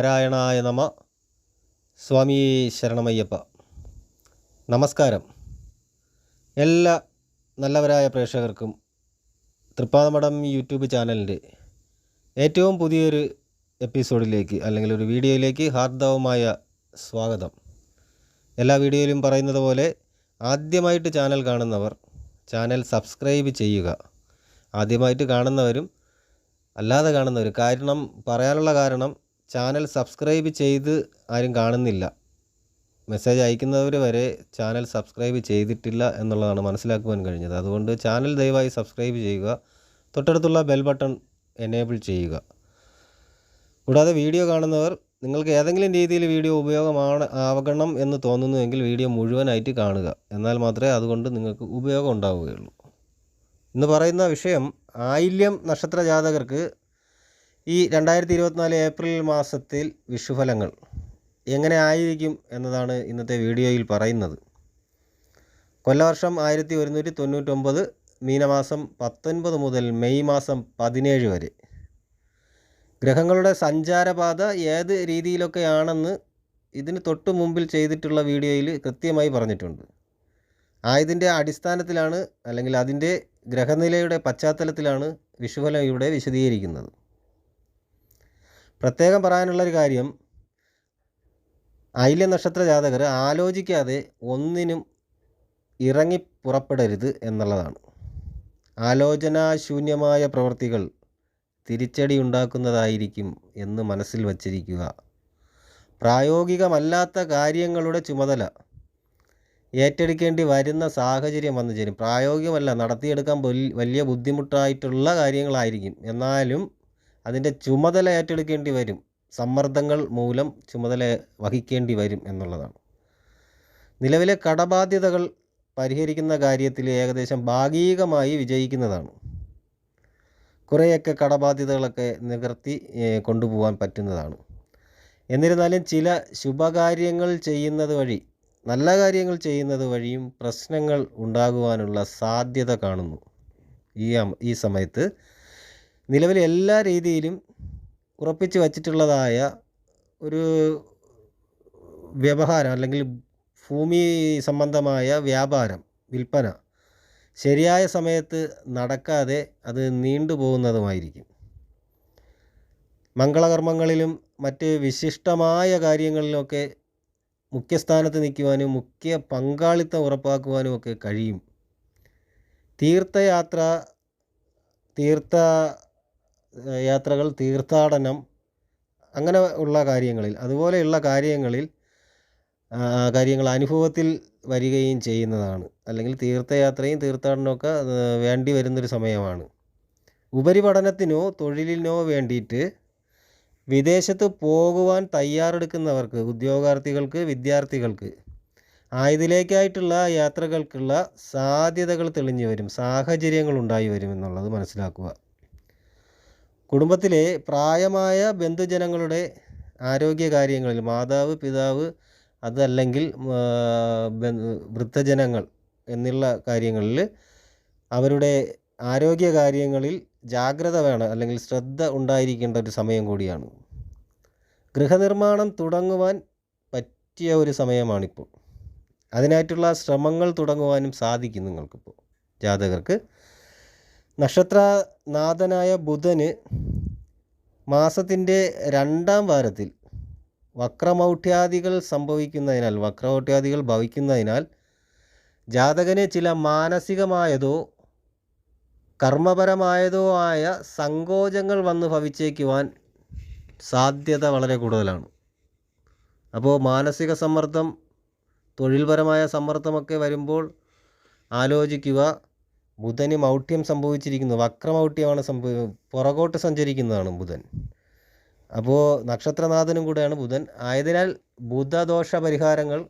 നാരായണായ നമ. സ്വാമി ശരണമയ്യപ്പ. നമസ്കാരം. എല്ലാ നല്ലവരായ പ്രേക്ഷകർക്കും തൃപ്പാതമഠം യൂട്യൂബ് ചാനലിന്റെ ഏറ്റവും പുതിയൊരു എപ്പിസോഡിലേക്ക് അല്ലെങ്കിൽ ഒരു വീഡിയോയിലേക്ക് ഹാർദവമായ സ്വാഗതം. എല്ലാ വീഡിയോയിലും പറയുന്നത് പോലെ ആദ്യമായിട്ട് ചാനൽ കാണുന്നവർ ചാനൽ സബ്സ്ക്രൈബ് ചെയ്യുക. ആദ്യമായിട്ട് കാണുന്നവരും അല്ലാതെ കാണുന്നവർ കാരണം പറയാനുള്ള കാരണം ചാനൽ സബ്സ്ക്രൈബ് ചെയ്ത് ആരും കാണുന്നില്ല. മെസ്സേജ് അയക്കുന്നവർ വരെ ചാനൽ സബ്സ്ക്രൈബ് ചെയ്തിട്ടില്ല എന്നുള്ളതാണ് മനസ്സിലാക്കുവാൻ കഴിഞ്ഞത്. അതുകൊണ്ട് ചാനൽ ദയവായി സബ്സ്ക്രൈബ് ചെയ്യുക. തൊട്ടടുത്തുള്ള ബെൽ ബട്ടൺ എനേബിൾ ചെയ്യുക. കൂടാതെ വീഡിയോ കാണുന്നവർ നിങ്ങൾക്ക് ഏതെങ്കിലും രീതിയിൽ വീഡിയോ ഉപയോഗമാണ് ആവണം എന്ന് തോന്നുന്നുവെങ്കിൽ വീഡിയോ മുഴുവനായിട്ട് കാണുക. എന്നാൽ മാത്രമേ അതുകൊണ്ട് നിങ്ങൾക്ക് ഉപയോഗം ഉണ്ടാവുകയുള്ളൂ. ഇന്ന് പറയുന്ന വിഷയം ആയില്യം നക്ഷത്ര ജാതകർക്ക് ഈ രണ്ടായിരത്തി ഇരുപത്തിനാല് ഏപ്രിൽ മാസത്തിൽ വിഷുഫലങ്ങൾ എങ്ങനെ ആയിരിക്കും എന്നതാണ് ഇന്നത്തെ വീഡിയോയിൽ പറയുന്നത്. കൊല്ലവർഷം ആയിരത്തി ഒരുന്നൂറ്റി തൊണ്ണൂറ്റൊമ്പത് മീനമാസം പത്തൊൻപത് മുതൽ മെയ് മാസം പതിനേഴ് വരെ. ഗ്രഹങ്ങളുടെ സഞ്ചാരപാത ഏത് രീതിയിലൊക്കെയാണെന്ന് ഇതിന് തൊട്ട് മുമ്പിൽ ചെയ്തിട്ടുള്ള വീഡിയോയിൽ കൃത്യമായി പറഞ്ഞിട്ടുണ്ട്. ആയതിന്റെ അടിസ്ഥാനത്തിലാണ് അല്ലെങ്കിൽ അതിന്റെ ഗ്രഹനിലയുടെ പശ്ചാത്തലത്തിലാണ് വിഷുഫലം ഇവിടെ വിശദീകരിക്കുന്നത്. പ്രത്യേകം പറയാനുള്ളൊരു കാര്യം. ആയില്യ നക്ഷത്ര ജാതകർ ആലോചിക്കാതെ ഒന്നിനും ഇറങ്ങി പുറപ്പെടരുത് എന്നുള്ളതാണ്. ആലോചനാശൂന്യമായ പ്രവൃത്തികൾ തിരിച്ചടി ഉണ്ടാക്കുന്നതായിരിക്കും എന്ന് മനസ്സിൽ വച്ചിരിക്കുക. പ്രായോഗികമല്ലാത്ത കാര്യങ്ങളുടെ ചുമതല ഏറ്റെടുക്കേണ്ടി വരുന്ന സാഹചര്യം വന്നു ചേരും. പ്രായോഗികമല്ല നടത്തിയെടുക്കാൻ വലിയ ബുദ്ധിമുട്ടായിട്ടുള്ള കാര്യങ്ങളായിരിക്കും. എന്നാലും അതിന്റെ ചുമതല ഏറ്റെടുക്കേണ്ടി വരും. സമ്മർദ്ദങ്ങൾ മൂലം ചുമതല വഹിക്കേണ്ടി വരും എന്നുള്ളതാണ്. നിലവിലെ കടബാധ്യതകൾ പരിഹരിക്കുന്ന കാര്യത്തിൽ ഏകദേശം ഭാഗികമായി വിജയിക്കുന്നതാണ്. കുറേയൊക്കെ കടബാധ്യതകളൊക്കെ നികർത്തി കൊണ്ടുപോകാൻ പറ്റുന്നതാണ്. എന്നിരുന്നാലും ചില ശുഭകാര്യങ്ങൾ ചെയ്യുന്നത് വഴി നല്ല കാര്യങ്ങൾ ചെയ്യുന്നത് വഴിയും പ്രശ്നങ്ങൾ ഉണ്ടാകുവാനുള്ള സാധ്യത കാണുന്നു. ഈ ഈ സമയത്ത് നിലവിൽ എല്ലാ രീതിയിലും ഉറപ്പിച്ച് വച്ചിട്ടുള്ളതായ ഒരു വ്യവഹാരം അല്ലെങ്കിൽ ഭൂമി സംബന്ധമായ വ്യാപാരം വിൽപ്പന ശരിയായ സമയത്ത് നടക്കാതെ അത് നീണ്ടുപോകുന്നതുമായിരിക്കും മംഗളകർമ്മങ്ങളിലും മറ്റ് വിശിഷ്ടമായ കാര്യങ്ങളിലൊക്കെ മുഖ്യസ്ഥാനത്ത് നിൽക്കുവാനും മുഖ്യ പങ്കാളിത്തം ഉറപ്പാക്കുവാനും ഒക്കെ കഴിയും. തീർത്ഥയാത്ര തീർത്ഥ യാത്രകൾ തീർത്ഥാടനം അങ്ങനെ ഉള്ള കാര്യങ്ങളിൽ അതുപോലെയുള്ള കാര്യങ്ങളിൽ കാര്യങ്ങൾ അനുഭവത്തിൽ വരികയും ചെയ്യുന്നതാണ്. അല്ലെങ്കിൽ തീർത്ഥയാത്രയും തീർത്ഥാടനമൊക്കെ വേണ്ടി വരുന്നൊരു സമയമാണ്. ഉപരിപഠനത്തിനോ തൊഴിലിനോ വേണ്ടിയിട്ട് വിദേശത്ത് പോകുവാൻ തയ്യാറെടുക്കുന്നവർക്ക് ഉദ്യോഗാർത്ഥികൾക്ക് വിദ്യാർത്ഥികൾക്ക് ആയതിലേക്കായിട്ടുള്ള യാത്രകൾക്കുള്ള സാധ്യതകൾ തെളിഞ്ഞു വരും സാഹചര്യങ്ങൾ ഉണ്ടായി വരും എന്നുള്ളത് മനസ്സിലാക്കുക. കുടുംബത്തിലെ പ്രായമായ ബന്ധുജനങ്ങളുടെ ആരോഗ്യ കാര്യങ്ങളിൽ മാതാവ് പിതാവ് അതല്ലെങ്കിൽ വൃദ്ധജനങ്ങൾ എന്നുള്ള കാര്യങ്ങളിൽ അവരുടെ ആരോഗ്യ കാര്യങ്ങളിൽ ജാഗ്രത വേണം അല്ലെങ്കിൽ ശ്രദ്ധ ഉണ്ടായിരിക്കേണ്ട ഒരു സമയം കൂടിയാണ്. ഗൃഹനിർമ്മാണം തുടങ്ങുവാൻ പറ്റിയ ഒരു സമയമാണിപ്പോൾ. അതിനായിട്ടുള്ള ശ്രമങ്ങൾ തുടങ്ങുവാനും സാധിക്കും നിങ്ങൾക്കിപ്പോൾ. ജാതകർക്ക് നക്ഷത്രനാഥനായ ബുധന് മാസത്തിന്റെ രണ്ടാം വാരത്തിൽ വക്രമൗഢ്യാദികൾ സംഭവിക്കുന്നതിനാൽ വക്രമൗഢ്യാദികൾ ഭവിക്കുന്നതിനാൽ ജാതകന് ചില മാനസികമായതോ കർമ്മപരമായതോ ആയ സങ്കോചങ്ങൾ വന്ന് ഭവിച്ചേക്കുവാൻ സാധ്യത വളരെ കൂടുതലാണ്. അപ്പോൾ മാനസിക സമ്മർദ്ദം തൊഴിൽപരമായ സമ്മർദ്ദമൊക്കെ വരുമ്പോൾ ആലോചിക്കുക. ബുധന് മൗഢ്യം സംഭവിച്ചിരിക്കുന്നു. വക്രമൗഢ്യമാണ് സംഭവ പുറകോട്ട് സഞ്ചരിക്കുന്നതാണ് ബുധൻ. അപ്പോൾ നക്ഷത്രനാഥനും കൂടെയാണ് ബുധൻ. ആയതിനാൽ ബുധദോഷ പരിഹാരങ്ങൾ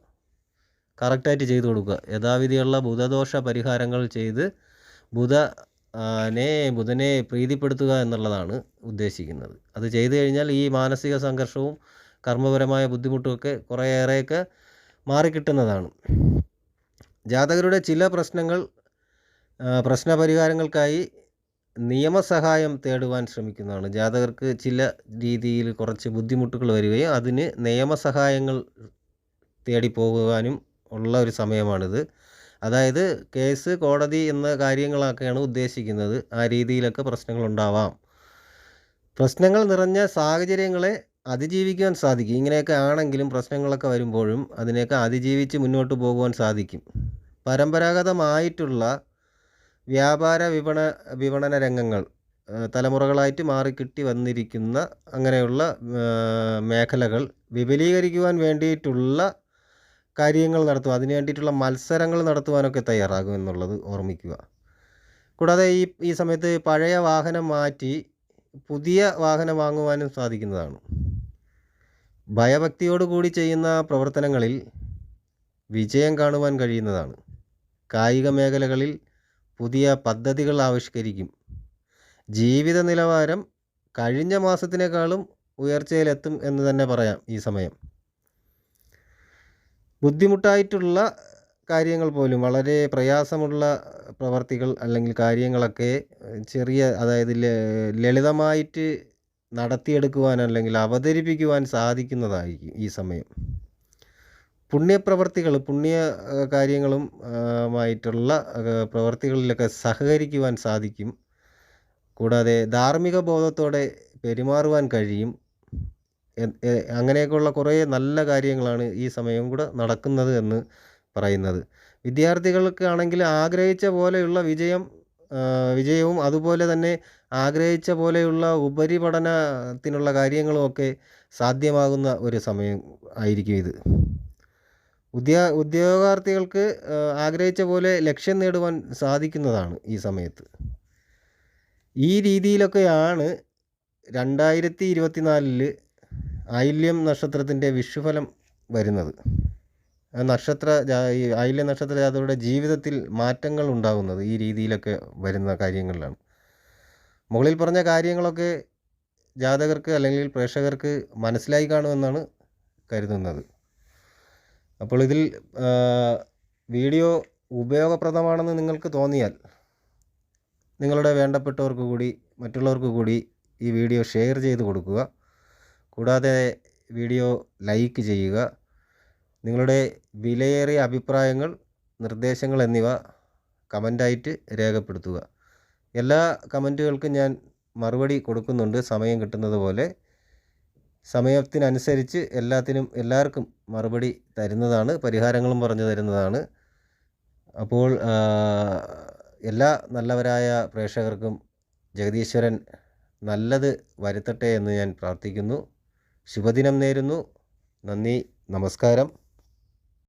കറക്റ്റായിട്ട് ചെയ്തു കൊടുക്കുക. യഥാവിധിയുള്ള ബുധദോഷ പരിഹാരങ്ങൾ ചെയ്ത് ബുധ നെ ബുധനെ പ്രീതിപ്പെടുത്തുക എന്നുള്ളതാണ് ഉദ്ദേശിക്കുന്നത്. അത് ചെയ്തു കഴിഞ്ഞാൽ ഈ മാനസിക സംഘർഷവും കർമ്മപരമായ ബുദ്ധിമുട്ടുമൊക്കെ കുറേയേറെയൊക്കെ മാറിക്കിട്ടുന്നതാണ്. ജാതകരുടെ ചില പ്രശ്നങ്ങൾ പ്രശ്നപരിഹാരങ്ങൾക്കായി നിയമസഹായം തേടുവാൻ ശ്രമിക്കുന്നതാണ്. ജാതകർക്ക് ചില രീതിയിൽ കുറച്ച് ബുദ്ധിമുട്ടുകൾ വരികയും അതിന് നിയമസഹായങ്ങൾ തേടിപ്പോകുവാനും ഉള്ള ഒരു സമയമാണിത്. അതായത് കേസ് കോടതി എന്ന കാര്യങ്ങളൊക്കെയാണ് ഉദ്ദേശിക്കുന്നത്. ആ രീതിയിലൊക്കെ പ്രശ്നങ്ങളുണ്ടാവാം. പ്രശ്നങ്ങൾ നിറഞ്ഞ സാഹചര്യങ്ങളെ അതിജീവിക്കുവാൻ സാധിക്കും. ഇങ്ങനെയൊക്കെ ആണെങ്കിലും പ്രശ്നങ്ങളൊക്കെ വരുമ്പോഴും അതിനെയൊക്കെ അതിജീവിച്ച് മുന്നോട്ട് പോകുവാൻ സാധിക്കും. പരമ്പരാഗതമായിട്ടുള്ള വ്യാപാര വിപണ വിപണന രംഗങ്ങൾ തലമുറകളായിട്ട് മാറിക്കിട്ടി വന്നിരിക്കുന്ന അങ്ങനെയുള്ള മേഖലകൾ വിപുലീകരിക്കുവാൻ വേണ്ടിയിട്ടുള്ള കാര്യങ്ങൾ നടത്തുക അതിന് വേണ്ടിയിട്ടുള്ള മത്സരങ്ങൾ നടത്തുവാനൊക്കെ തയ്യാറാകും എന്നുള്ളത് ഓർമ്മിക്കുക. കൂടാതെ ഈ ഈ സമയത്ത് പഴയ വാഹനം മാറ്റി പുതിയ വാഹനം വാങ്ങുവാനും സാധിക്കുന്നതാണ്. ഭയഭക്തിയോട് കൂടി ചെയ്യുന്ന പ്രവർത്തനങ്ങളിൽ വിജയം കാണുവാൻ കഴിയുന്നതാണ്. കായിക മേഖലകളിൽ പുതിയ പദ്ധതികൾ ആവിഷ്കരിക്കും. ജീവിത നിലവാരം കഴിഞ്ഞ മാസത്തിനേക്കാളും ഉയർച്ചയിലെത്തും എന്ന് തന്നെ പറയാം ഈ സമയം. ബുദ്ധിമുട്ടായിട്ടുള്ള കാര്യങ്ങൾ പോലും വളരെ പ്രയാസമുള്ള പ്രവർത്തികൾ അല്ലെങ്കിൽ കാര്യങ്ങളൊക്കെ ചെറിയ അതായത് ലളിതമായിട്ട് നടത്തിയെടുക്കുവാൻ അല്ലെങ്കിൽ അവതരിപ്പിക്കുവാൻ സാധിക്കുന്നതായിരിക്കും ഈ സമയം. പുണ്യപ്രവർത്തികൾ പുണ്യ കാര്യങ്ങളും ആയിട്ടുള്ള പ്രവർത്തികളിലൊക്കെ സഹകരിക്കുവാൻ സാധിക്കും. കൂടാതെ ധാർമ്മിക ബോധത്തോടെ പെരുമാറുവാൻ കഴിയും. അങ്ങനെയൊക്കെയുള്ള കുറേ നല്ല കാര്യങ്ങളാണ് ഈ സമയം കൂടെ നടക്കുന്നത് എന്ന് പറയുന്നത്. വിദ്യാർത്ഥികൾക്ക് ആണെങ്കിൽ ആഗ്രഹിച്ച പോലെയുള്ള വിജയം വിജയവും അതുപോലെ തന്നെ ആഗ്രഹിച്ച പോലെയുള്ള ഉപരിപഠനത്തിനുള്ള കാര്യങ്ങളുമൊക്കെ സാധ്യമാകുന്ന ഒരു സമയം ആയിരിക്കും ഇത്. ഉദ്യോ ഉദ്യോഗാർത്ഥികൾക്ക് ആഗ്രഹിച്ച പോലെ ലക്ഷ്യം നേടുവാൻ സാധിക്കുന്നതാണ് ഈ സമയത്ത്. ഈ രീതിയിലൊക്കെയാണ് രണ്ടായിരത്തി ഇരുപത്തിനാലിൽ ആയില്യം നക്ഷത്രത്തിന്റെ വിഷുഫലം വരുന്നത്. നക്ഷത്ര ഈ ആയില്യം നക്ഷത്ര ജാതകരുടെ ജീവിതത്തിൽ മാറ്റങ്ങൾ ഉണ്ടാകുന്നത് ഈ രീതിയിലൊക്കെ വരുന്ന കാര്യങ്ങളിലാണ്. മുകളിൽ പറഞ്ഞ കാര്യങ്ങളൊക്കെ ജാതകർക്ക് അല്ലെങ്കിൽ പ്രേക്ഷകർക്ക് മനസ്സിലായി കാണുമെന്നാണ് കരുതുന്നത്. അപ്പോൾ ഇതിൽ വീഡിയോ ഉപയോഗപ്രദമാണെന്ന് നിങ്ങൾക്ക് തോന്നിയാൽ നിങ്ങളുടെ വേണ്ടപ്പെട്ടവർക്ക് കൂടി മറ്റുള്ളവർക്ക് കൂടി ഈ വീഡിയോ ഷെയർ ചെയ്ത് കൊടുക്കുക. കൂടാതെ വീഡിയോ ലൈക്ക് ചെയ്യുക. നിങ്ങളുടെ വിലയേറിയ അഭിപ്രായങ്ങൾ നിർദ്ദേശങ്ങൾ എന്നിവ കമന്റായിട്ട് രേഖപ്പെടുത്തുക. എല്ലാ കമന്റുകൾക്കും ഞാൻ മറുപടി കൊടുക്കുന്നുണ്ട്. സമയം കിട്ടുന്നത് പോലെ സമയത്തിനനുസരിച്ച് എല്ലാത്തിനും എല്ലാവർക്കും മറുപടി തരുന്നതാണ് പരിഹാരങ്ങളും പറഞ്ഞു തരുന്നതാണ്. അപ്പോൾ എല്ലാ നല്ലവരായ പ്രേക്ഷകർക്കും ജഗദീശ്വരൻ നല്ലത് വരുത്തട്ടെ എന്ന് ഞാൻ പ്രാർത്ഥിക്കുന്നു. ശുഭദിനം നേരുന്നു. നന്ദി നമസ്കാരം.